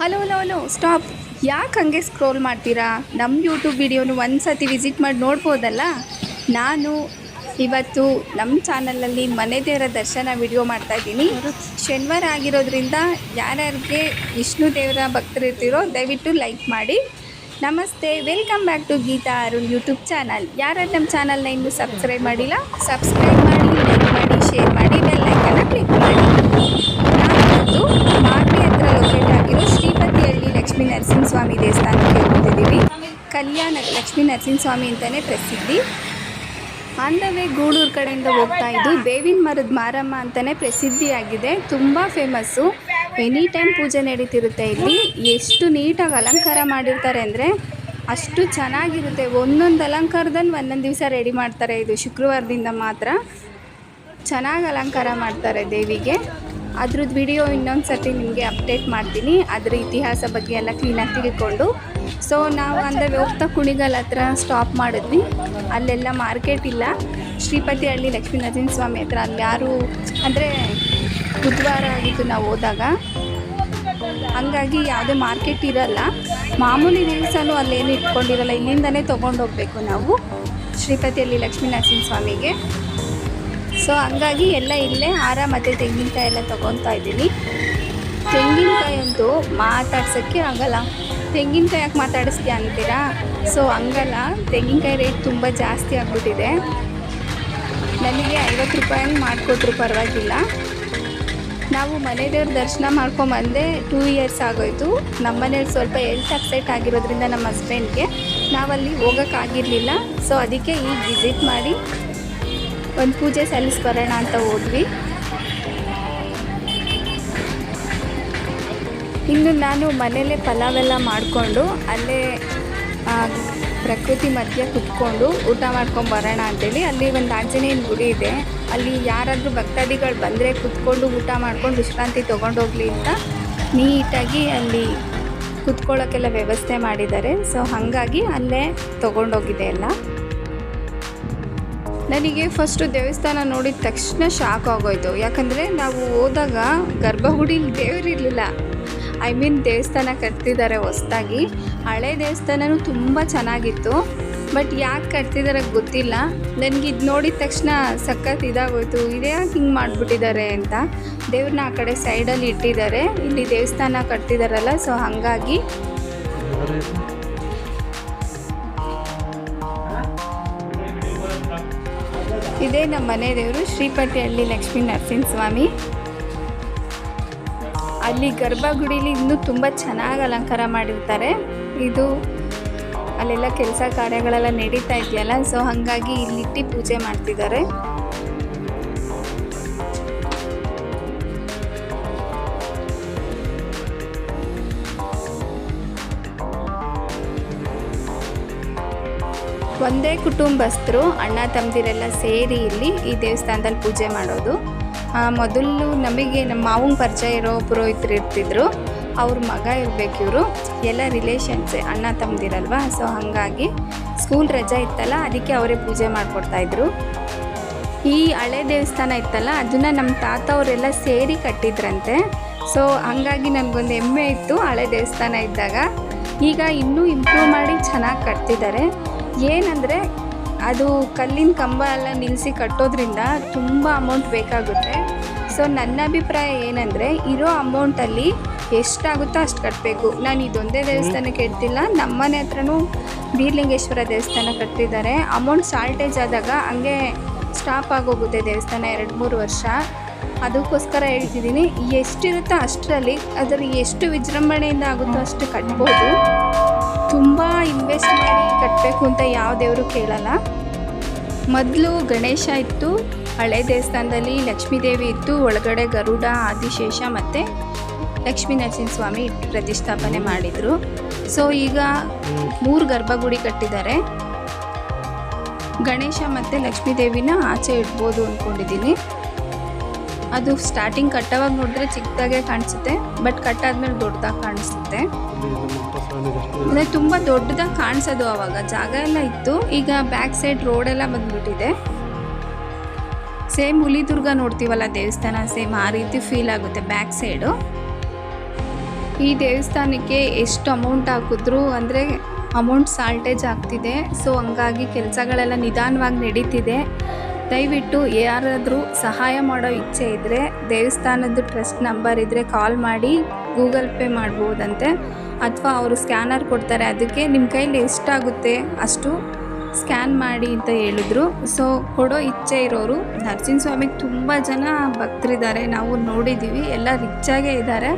Hello hello hello stop ಯಾಕೆ ಹಂಗೆ scroll ಮಾಡ್ತೀರಾ? ನಮ್ಮ ಯೂಟ್ಯೂಬ್ ವಿಡಿಯೋನು ಒಂದು ಸತಿ ವಿಸಿಟ್ ಮಾಡಿ ನೋಡ್ಬೋದಲ್ಲ? ನಾನು ಇವತ್ತು ನಮ್ಮ ಚಾನಲಲ್ಲಿ ಮನೆ ದೇವರ ದರ್ಶನ ವಿಡಿಯೋ ಮಾಡ್ತಾ ಇದ್ದೀನಿ. ಶನಿವಾರ ಆಗಿರೋದ್ರಿಂದ ಯಾರ್ಯಾರಿಗೆ ವಿಷ್ಣು ದೇವರ ಭಕ್ತರಿರ್ತೀರೋ ದಯವಿಟ್ಟು ಲೈಕ್ ಮಾಡಿ. ನಮಸ್ತೆ. Welcome back to Geetha Arun YouTube channel ಯಾರ್ಯಾರು ನಮ್ಮ ಚಾನಲ್ನ ಇನ್ನೂ ಸಬ್ಸ್ಕ್ರೈಬ್ ಮಾಡಿಲ್ಲ ಸಬ್ಸ್ಕ್ರೈಬ್ ಮಾಡಿ ಲೈಕ್ ಮಾಡಿ ಶೇರ್ ಮಾಡಿ. ನರಸಿಂಹಸ್ವಾಮಿ ದೇವಸ್ಥಾನಕ್ಕೆ ಹೋಗ್ತಿದ್ದೀವಿ. ಕಲ್ಯಾಣ ಲಕ್ಷ್ಮೀ ನರಸಿಂಹಸ್ವಾಮಿ ಅಂತಲೇ ಪ್ರಸಿದ್ಧಿ. ಆನ್ ದ ವೇ ಗೂಳೂರು ಕಡೆಯಿಂದ ಹೋಗ್ತಾ ಇದ್ದು ಬೇವಿನ ಮರದ ಮಾರಮ್ಮ ಅಂತಲೇ ಪ್ರಸಿದ್ಧಿಯಾಗಿದೆ. ತುಂಬ ಫೇಮಸ್ಸು ಎನಿ ಟೈಮ್ ಪೂಜೆ ನಡೀತಿರುತ್ತೆ ಇಲ್ಲಿ. ಎಷ್ಟು ನೀಟಾಗಿ ಅಲಂಕಾರ ಮಾಡಿರ್ತಾರೆ ಅಂದರೆ ಅಷ್ಟು ಚೆನ್ನಾಗಿರುತ್ತೆ. ಒಂದೊಂದು ಅಲಂಕಾರದಲ್ಲಿ ಒಂದೊಂದು ದಿವಸ ರೆಡಿ ಮಾಡ್ತಾರೆ. ಇದು ಶುಕ್ರವಾರದಿಂದ ಮಾತ್ರ ಚೆನ್ನಾಗಿ ಅಲಂಕಾರ ಮಾಡ್ತಾರೆ ದೇವಿಗೆ. ಅದ್ರದ್ದು ವಿಡಿಯೋ ಇನ್ನೊಂದು ಸರ್ತಿ ನಿಮಗೆ ಅಪ್ಡೇಟ್ ಮಾಡ್ತೀನಿ. ಅದರ ಇತಿಹಾಸ ಬಗ್ಗೆ ಎಲ್ಲ ಕ್ಲೀನಾಗಿ ತಿಳ್ಕೊಂಡು. ಸೊ ನಾವು ಅಂದರೆ ಹೋಗ್ತಾ ಕುಣಿಗಲ್ ಹತ್ರ ಸ್ಟಾಪ್ ಮಾಡಿದ್ವಿ. ಅಲ್ಲೆಲ್ಲ ಮಾರ್ಕೆಟ್ ಇಲ್ಲ. ಶ್ರೀಪತಿಹಳ್ಳಿ ಲಕ್ಷ್ಮೀ ನರಸಿಂಹಸ್ವಾಮಿ ಹತ್ರ ಅಲ್ಲಿ ಯಾರು ಅಂದರೆ ಬುಧವಾರ ಆಗಿತ್ತು ನಾವು ಹೋದಾಗ. ಹಂಗಾಗಿ ಯಾವುದೇ ಮಾರ್ಕೆಟ್ ಇರಲ್ಲ. ಮಾಮೂಲಿ ದಿವಸನೂ ಅಲ್ಲೇನು ಇಟ್ಕೊಂಡಿರಲ್ಲ. ಇಲ್ಲಿಂದನೇ ಹೋಗಬೇಕು ನಾವು. ಶ್ರೀಪತಿಯಲ್ಲಿ ಲಕ್ಷ್ಮೀ ನರಸಿಂಹಸ್ವಾಮಿಗೆ ಸೊ ಹಂಗಾಗಿ ಎಲ್ಲ ಇಲ್ಲೇ ಹಾರ ಮತ್ತು ತೆಂಗಿನಕಾಯಿ ಎಲ್ಲ ತೊಗೊತಾ ಇದ್ದೀನಿ. ತೆಂಗಿನಕಾಯಿ ಅಂತೂ ಮಾತಾಡ್ಸೋಕ್ಕೆ ಆಗಲ್ಲ. ತೆಂಗಿನಕಾಯಿ ಯಾಕೆ ಮಾತಾಡಿಸ್ತೀಯ ಅಂತೀರಾ? ಸೊ ಹಂಗಲ್ಲ. ತೆಂಗಿನಕಾಯಿ ರೇಟ್ ತುಂಬ ಜಾಸ್ತಿ ಆಗ್ಬಿಟ್ಟಿದೆ. ನನಗೆ ಐವತ್ತು ರೂಪಾಯಿ ಮಾಡಿಕೊಟ್ರು ಪರವಾಗಿಲ್ಲ. ನಾವು ಮನೆ ದೇವ್ರ ದರ್ಶನ ಮಾಡ್ಕೊಂಬಂದೆ ಟೂ ಇಯರ್ಸ್ ಆಗೋಯ್ತು. ನಮ್ಮ ಮನೇಲಿ ಸ್ವಲ್ಪ ಹೆಲ್ತ್ ಅಪ್ಸೆಟ್ ಆಗಿರೋದ್ರಿಂದ ನಮ್ಮ ಹಸ್ಬೆಂಡ್ಗೆ ನಾವಲ್ಲಿ ಹೋಗೋಕ್ಕಾಗಿರಲಿಲ್ಲ ಸೊ ಅದಕ್ಕೆ ಈಗ ವಿಸಿಟ್ ಮಾಡಿ ಒಂದು ಪೂಜೆ ಸಲ್ಲಿಸ್ಬರೋಣ ಅಂತ ಹೋದ್ವಿ. ಇನ್ನು ನಾನು ಮನೇಲೇ ಪಲಾವೆಲ್ಲ ಮಾಡಿಕೊಂಡು, ಅಲ್ಲೇ ಪ್ರಕೃತಿ ಮಧ್ಯೆ ಕುತ್ಕೊಂಡು ಊಟ ಮಾಡ್ಕೊಂಡು ಬರೋಣ ಅಂತೇಳಿ ಅಲ್ಲಿ ಒಂದು ಆಂಜನೇಯನ ಗುಡಿ ಇದೆ. ಅಲ್ಲಿ ಯಾರಾದರೂ ಭಕ್ತಾದಿಗಳು ಬಂದರೆ ಕುತ್ಕೊಂಡು ಊಟ ಮಾಡ್ಕೊಂಡು ವಿಶ್ರಾಂತಿ ತೊಗೊಂಡೋಗ್ಲಿ ಅಂತ ನೀಟಾಗಿ ಅಲ್ಲಿ ಕುತ್ಕೊಳ್ಳೋಕ್ಕೆಲ್ಲ ವ್ಯವಸ್ಥೆ ಮಾಡಿದ್ದಾರೆ. ಸೊ, ಹಾಗಾಗಿ ಅಲ್ಲೇ ತೊಗೊಂಡೋಗಿದೆ ಎಲ್ಲ. ನನಗೆ ಫಸ್ಟು ದೇವಸ್ಥಾನ ನೋಡಿದ ತಕ್ಷಣ ಶಾಕ್ ಆಗೋಯ್ತು. ಯಾಕಂದರೆ ನಾವು ಹೋದಾಗ ಗರ್ಭಗುಡಿಲಿ ದೇವರಿರಲಿಲ್ಲ ಐ ಮೀನ್ ದೇವಸ್ಥಾನ ಕಟ್ತಿದ್ದಾರೆ ಹೊಸ್ದಾಗಿ. ಹಳೆ ದೇವಸ್ಥಾನವೂ ತುಂಬ ಚೆನ್ನಾಗಿತ್ತು. ಬಟ್ ಯಾಕೆ ಕಟ್ತಿದ್ದಾರೆ ಗೊತ್ತಿಲ್ಲ. ನನಗೆ ಇದು ನೋಡಿದ ತಕ್ಷಣ ಸಖತ್ ಇದಾಗೋಯ್ತು. ಇದೇ ಯಾಕೆ ಹಿಂಗೆ ಮಾಡಿಬಿಟ್ಟಿದ್ದಾರೆ ಅಂತ ದೇವ್ರನ್ನ ಆ ಕಡೆ ಸೈಡಲ್ಲಿ ಇಟ್ಟಿದ್ದಾರೆ. ಇಲ್ಲಿ ದೇವಸ್ಥಾನ ಕಟ್ತಿದ್ದಾರಲ್ಲ ಸೊ ಹಾಗಾಗಿ ಇದೇ ನಮ್ಮ ಮನೆ ದೇವರು ಶ್ರೀಪತಿಹಳ್ಳಿ ಲಕ್ಷ್ಮೀ ನರಸಿಂಹಸ್ವಾಮಿ. ಅಲ್ಲಿ ಗರ್ಭಗುಡಿಲಿ ಇನ್ನೂ ತುಂಬ ಚೆನ್ನಾಗಿ ಅಲಂಕಾರ ಮಾಡಿರ್ತಾರೆ. ಇದು ಅಲ್ಲೆಲ್ಲ ಕೆಲಸ ಕಾರ್ಯಗಳೆಲ್ಲ ನಡೀತಾ ಇದೆಯಲ್ಲ ಸೊ ಹಾಗಾಗಿ ಇಲ್ಲಿಟ್ಟು ಪೂಜೆ ಮಾಡ್ತಿದ್ದಾರೆ. ಒಂದೇ ಕುಟುಂಬಸ್ಥರು, ಅಣ್ಣ ತಮ್ಮದಿರೆಲ್ಲ ಸೇರಿ ಇಲ್ಲಿ ಈ ದೇವಸ್ಥಾನದಲ್ಲಿ ಪೂಜೆ ಮಾಡೋದು. ಮೊದಲು ನಮಗೆ ನಮ್ಮ ಮಾವನ ಪರಿಚಯ ಇರೋ ಪುರೋಹಿತರು ಇರ್ತಿದ್ರು. ಅವ್ರ ಮಗ ಇರಬೇಕು ಇವರು. ಎಲ್ಲ ರಿಲೇಷನ್ಸೇ ಅಣ್ಣ ತಮ್ಮದಿರಲ್ವಾ? ಸೊ ಹಾಗಾಗಿ ಸ್ಕೂಲ್ ರಜಾ ಇತ್ತಲ್ಲ, ಅದಕ್ಕೆ ಅವರೇ ಪೂಜೆ ಮಾಡಿಕೊಡ್ತಾಯಿದ್ರು ಈ ಹಳೆ ದೇವಸ್ಥಾನ ಇತ್ತಲ್ಲ, ಅದನ್ನು ನಮ್ಮ ತಾತ ಅವರೆಲ್ಲ ಸೇರಿ ಕಟ್ಟಿದ್ರಂತೆ. ಸೊ ಹಂಗಾಗಿ ನನಗೊಂದು ಹೆಮ್ಮೆ ಇತ್ತು ಹಳೆ ದೇವಸ್ಥಾನ ಇದ್ದಾಗ. ಈಗ ಇನ್ನೂ ಇಂಪ್ರೂವ್ ಮಾಡಿ ಚೆನ್ನಾಗಿ ಕಟ್ತಿದ್ದಾರೆ. ಏನಂದರೆ ಅದು ಕಲ್ಲಿನ ಕಂಬ ಎಲ್ಲ ನಿಲ್ಲಿಸಿ ಕಟ್ಟೋದ್ರಿಂದ ತುಂಬ ಅಮೌಂಟ್ ಬೇಕಾಗುತ್ತೆ. ಸೊ ನನ್ನ ಅಭಿಪ್ರಾಯ ಏನಂದರೆ ಇರೋ ಅಮೌಂಟಲ್ಲಿ ಎಷ್ಟಾಗುತ್ತೋ ಅಷ್ಟು ಕಟ್ಟಬೇಕು ನಾನು ಇದೊಂದೇ ದೇವಸ್ಥಾನಕ್ಕೆ ನಮ್ಮ ನಮ್ಮನೆ ಹತ್ರನೂ ಬೀರ್ಲಿಂಗೇಶ್ವರ ದೇವಸ್ಥಾನ ಕಟ್ಟಿದ್ದಾರೆ. ಅಮೌಂಟ್ ಶಾರ್ಟೇಜ್ ಆದಾಗ ಹಂಗೆ ಸ್ಟಾಪ್ ಆಗೋಗುತ್ತೆ ದೇವಸ್ಥಾನ ಎರಡು ಮೂರು ವರ್ಷ. ಅದಕ್ಕೋಸ್ಕರ ಹೇಳ್ತಿದ್ದೀನಿ, ಎಷ್ಟಿರುತ್ತೋ ಅಷ್ಟರಲ್ಲಿ ಅದರ ಎಷ್ಟು ವಿಜೃಂಭಣೆಯಿಂದ ಆಗುತ್ತೋ ಅಷ್ಟು ಕಟ್ಬೋದು. ತುಂಬ ಇನ್ವೆಸ್ಟ್ ಮಾಡಿ ಕಟ್ಟಬೇಕು ಅಂತ ಯಾವ ದೇವರು ಕೇಳಲ್ಲ. ಮೊದಲು ಗಣೇಶ ಇತ್ತು, ಹಳೆ ದೇವಸ್ಥಾನದಲ್ಲಿ ಲಕ್ಷ್ಮೀ ದೇವಿ ಇತ್ತು, ಒಳಗಡೆ ಗರುಡ, ಆದಿಶೇಷ ಮತ್ತು ಲಕ್ಷ್ಮೀ ಸ್ವಾಮಿ ಪ್ರತಿಷ್ಠಾಪನೆ ಮಾಡಿದರು. ಸೊ ಈಗ ಮೂರು ಗರ್ಭಗುಡಿ ಕಟ್ಟಿದ್ದಾರೆ. ಗಣೇಶ ಮತ್ತು ಲಕ್ಷ್ಮೀ ದೇವಿನ ಆಚೆ ಇಡ್ಬೋದು ಅಂದ್ಕೊಂಡಿದ್ದೀನಿ ಅದು ಸ್ಟಾರ್ಟಿಂಗ್ ಕಟ್ಟವಾಗಿ ನೋಡಿದ್ರೆ ಚಿಕ್ಕದಾಗೆ ಕಾಣಿಸುತ್ತೆ ಬಟ್ ಕಟ್ಟಾದ್ಮೇಲೆ ದೊಡ್ಡದಾಗಿ ಕಾಣಿಸುತ್ತೆ. ಅಂದರೆ ತುಂಬ ದೊಡ್ಡದಾಗಿ ಕಾಣಿಸೋದು ಆವಾಗ ಜಾಗ ಎಲ್ಲ ಇತ್ತು. ಈಗ ಬ್ಯಾಕ್ ಸೈಡ್ ರೋಡೆಲ್ಲ ಬಂದ್ಬಿಟ್ಟಿದೆ. ಸೇಮ್ ಹುಲಿದುರ್ಗ ನೋಡ್ತೀವಲ್ಲ ದೇವಸ್ಥಾನ ಸೇಮ್ ಆ ರೀತಿ ಫೀಲ್ ಆಗುತ್ತೆ ಬ್ಯಾಕ್ ಸೈಡು ಈ ದೇವಸ್ಥಾನಕ್ಕೆ ಎಷ್ಟು ಅಮೌಂಟ್ ಹಾಕಿದ್ರು, ಅಂದರೆ ಅಮೌಂಟ್ ಸಾಲ್ಟೇಜ್ ಆಗ್ತಿದೆ. ಸೊ ಹಂಗಾಗಿ ಕೆಲಸಗಳೆಲ್ಲ ನಿಧಾನವಾಗಿ ನಡೀತಿದೆ. ದಯವಿಟ್ಟು ಯಾರಾದರೂ ಸಹಾಯ ಮಾಡೋ ಇಚ್ಛೆ ಇದ್ದರೆ ದೇವಸ್ಥಾನದ್ದು ಟ್ರಸ್ಟ್ ನಂಬರ್ ಇದ್ದರೆ ಕಾಲ್ ಮಾಡಿ, ಗೂಗಲ್ ಪೇ ಮಾಡ್ಬೋದಂತೆ. ಅಥವಾ ಅವರು ಸ್ಕ್ಯಾನರ್ ಕೊಡ್ತಾರೆ, ಅದಕ್ಕೆ ನಿಮ್ಮ ಕೈಲಿ ಎಷ್ಟಾಗುತ್ತೆ ಅಷ್ಟು ಸ್ಕ್ಯಾನ್ ಮಾಡಿ ಅಂತ ಹೇಳಿದ್ರು. ಸೊ, ಕೊಡೋ ಇಚ್ಛೆ ಇರೋರು, ನರಸಿಂಹಸ್ವಾಮಿಗೆ ತುಂಬ ಜನ ಭಕ್ತರಿದ್ದಾರೆ. ನಾವು ನೋಡಿದ್ದೀವಿ ಎಲ್ಲ ರಿಚ್ಚಾಗೇ ಇದ್ದಾರೆ.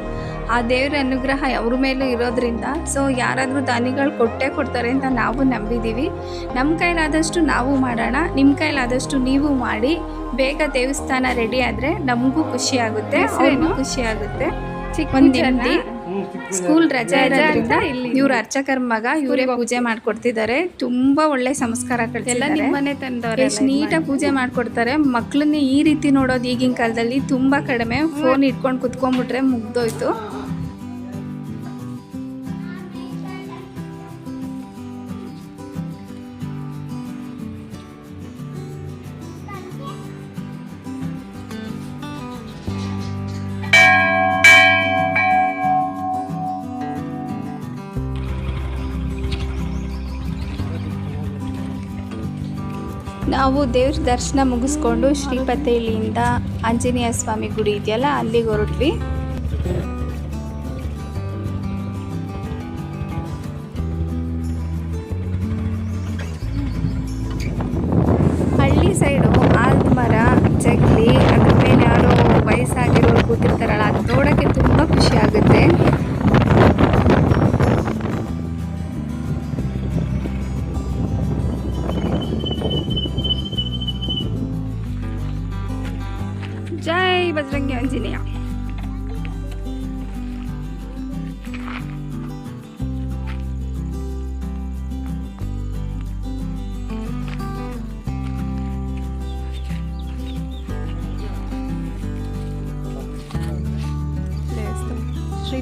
ಆ ದೇವರ ಅನುಗ್ರಹ ಅವ್ರ ಮೇಲೂ ಇರೋದ್ರಿಂದ ಸೊ ಯಾರಾದರೂ ದಾನಿಗಳು ಕೊಟ್ಟೇ ಕೊಡ್ತಾರೆ ಅಂತ ನಾವು ನಂಬಿದ್ದೀವಿ ನಮ್ಮ ಕೈಲಾದಷ್ಟು ನಾವು ಮಾಡೋಣ ನಿಮ್ಮ ಕೈಲಾದಷ್ಟು ನೀವು ಮಾಡಿ ಬೇಗ ದೇವಸ್ಥಾನ ರೆಡಿ ಆದರೆ ನಮಗೂ ಖುಷಿ ಆಗುತ್ತೆ ಅವ್ರಿಗೂ ಖುಷಿ ಆಗುತ್ತೆ. ನೆಮ್ಮದಿ ಸ್ಕೂಲ್ ರಜೆ ಇರೋದ್ರಿಂದ ಇವ್ರ ಅರ್ಚಕರ ಮಗ ಇವರೇ ಪೂಜೆ ಮಾಡ್ಕೊಡ್ತಿದ್ದಾರೆ. ತುಂಬಾ ಒಳ್ಳೆ ಸಂಸ್ಕಾರ ಎಲ್ಲ ನಿಮ್ಮನೆ ತಂದವ್ರೆ ಎಷ್ಟು ನೀಟಾಗಿ ಪೂಜೆ ಮಾಡ್ಕೊಡ್ತಾರೆ. ಮಕ್ಳನ್ನ ಈ ರೀತಿ ನೋಡೋದು ಈಗಿನ ಕಾಲದಲ್ಲಿ ತುಂಬಾ ಕಡಿಮೆ. ಫೋನ್ ಇಟ್ಕೊಂಡು ಕುತ್ಕೊಂಡ್ಬಿಟ್ರೆ ಮುಗ್ದೋಯ್ತು. ನಾವು ದೇವ್ರ ದರ್ಶನ ಮುಗಿಸ್ಕೊಂಡು ಶ್ರೀಪತೇಳಿಯಿಂದ ಆಂಜನೇಯ ಸ್ವಾಮಿ ಗುಡಿ ಇದೆಯಲ್ಲ ಅಲ್ಲಿಗೆ ಹೊರಟ್ವಿ.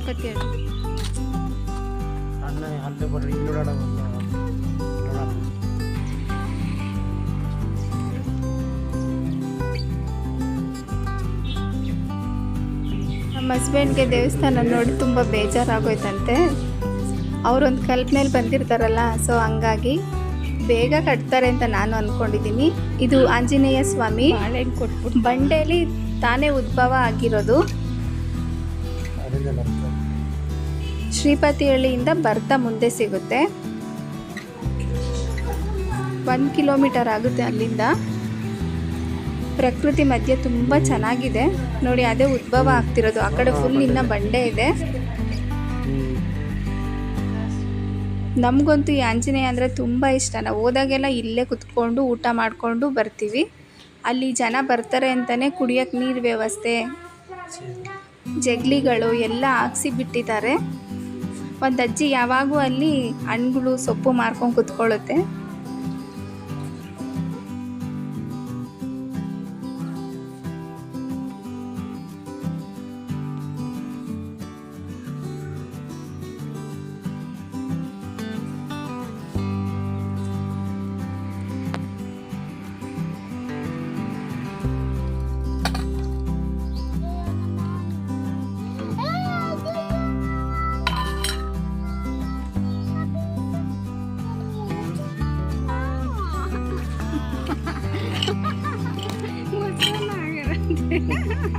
ಶ್ರೀಪತಿ ಅಣ್ಣ ಅಲ್ಲೇ ಬರ್ರಿ ಇಲ್ಲಿ ನೋಡೋಣ ನೋಡೋಣ. ನಮ್ಮ ಹಸ್ಬೆಂಡ್ಗೆ ದೇವಸ್ಥಾನ ನೋಡಿ ತುಂಬ ಬೇಜಾರಾಗೋಯ್ತಂತೆ. ಅವರೊಂದು ಕಲ್ಪನೆಯಲ್ಲಿ ಬಂದಿರ್ತಾರಲ್ಲ ಸೊ ಹಂಗಾಗಿ ಬೇಗ ಕಟ್ತಾರೆ ಅಂತ ನಾನು ಅಂದ್ಕೊಂಡಿದ್ದೀನಿ ಇದು ಆಂಜನೇಯ ಸ್ವಾಮಿ. ಬಂಡೇಲಿ ತಾನೇ ಉದ್ಭವ ಆಗಿರೋದು. ಶ್ರೀಪತಿಹಳ್ಳಿಯಿಂದ ಬರ್ತಾ ಮುಂದೆ ಸಿಗುತ್ತೆ. ಒಂದು ಕಿಲೋಮೀಟರ್ ಆಗುತ್ತೆ ಅಲ್ಲಿಂದ. ಪ್ರಕೃತಿ ಮಧ್ಯೆ ತುಂಬ ಚೆನ್ನಾಗಿದೆ. ನೋಡಿ ಅದೇ ಉದ್ಭವ ಆಗ್ತಿರೋದು. ಆ ಕಡೆ ಫುಲ್ ಇನ್ನ ಬಂಡೆ ಇದೆ. ನಮಗಂತೂ ಈ ಆಂಜನೇಯ ಅಂದರೆ ತುಂಬ ಇಷ್ಟ. ನಾವು ಹೋದಾಗೆಲ್ಲ ಇಲ್ಲೇ ಕುತ್ಕೊಂಡು ಊಟ ಮಾಡಿಕೊಂಡು ಬರ್ತೀವಿ. ಅಲ್ಲಿ ಜನ ಬರ್ತಾರೆ ಅಂತಲೇ ಕುಡಿಯೋಕ್ಕೆ ನೀರು ವ್ಯವಸ್ಥೆ. ಜಗ್ಲಿಗಳು ಎಲ್ಲ ಹಾಕ್ಸಿ ಬಿಟ್ಟಿದ್ದಾರೆ. ಒಂದು ಅಜ್ಜಿ ಯಾವಾಗೂ ಅಲ್ಲಿ ಹಣ್ಣುಗಳು ಸೊಪ್ಪು ಮಾರ್ಕೊಂಡು ಕುತ್ಕೊಳ್ಳುತ್ತೆ.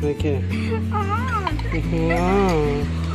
이렇게. 아. 네.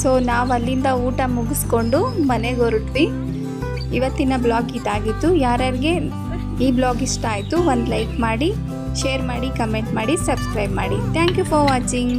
ಸೊ ನಾವು ಅಲ್ಲಿಂದ ಊಟ ಮುಗಿಸ್ಕೊಂಡು ಮನೆಗೆ ಹೊರಟ್ವಿ. ಇವತ್ತಿನ ಬ್ಲಾಗ್ ಇದಾಗಿತ್ತು. ಯಾರ್ಯಾರಿಗೆ ಈ ಬ್ಲಾಗ್ ಇಷ್ಟ ಆಯಿತು, ಒಂದು ಲೈಕ್ ಮಾಡಿ, ಶೇರ್ ಮಾಡಿ, ಕಮೆಂಟ್ ಮಾಡಿ, ಸಬ್ಸ್ಕ್ರೈಬ್ ಮಾಡಿ. Thank you for watching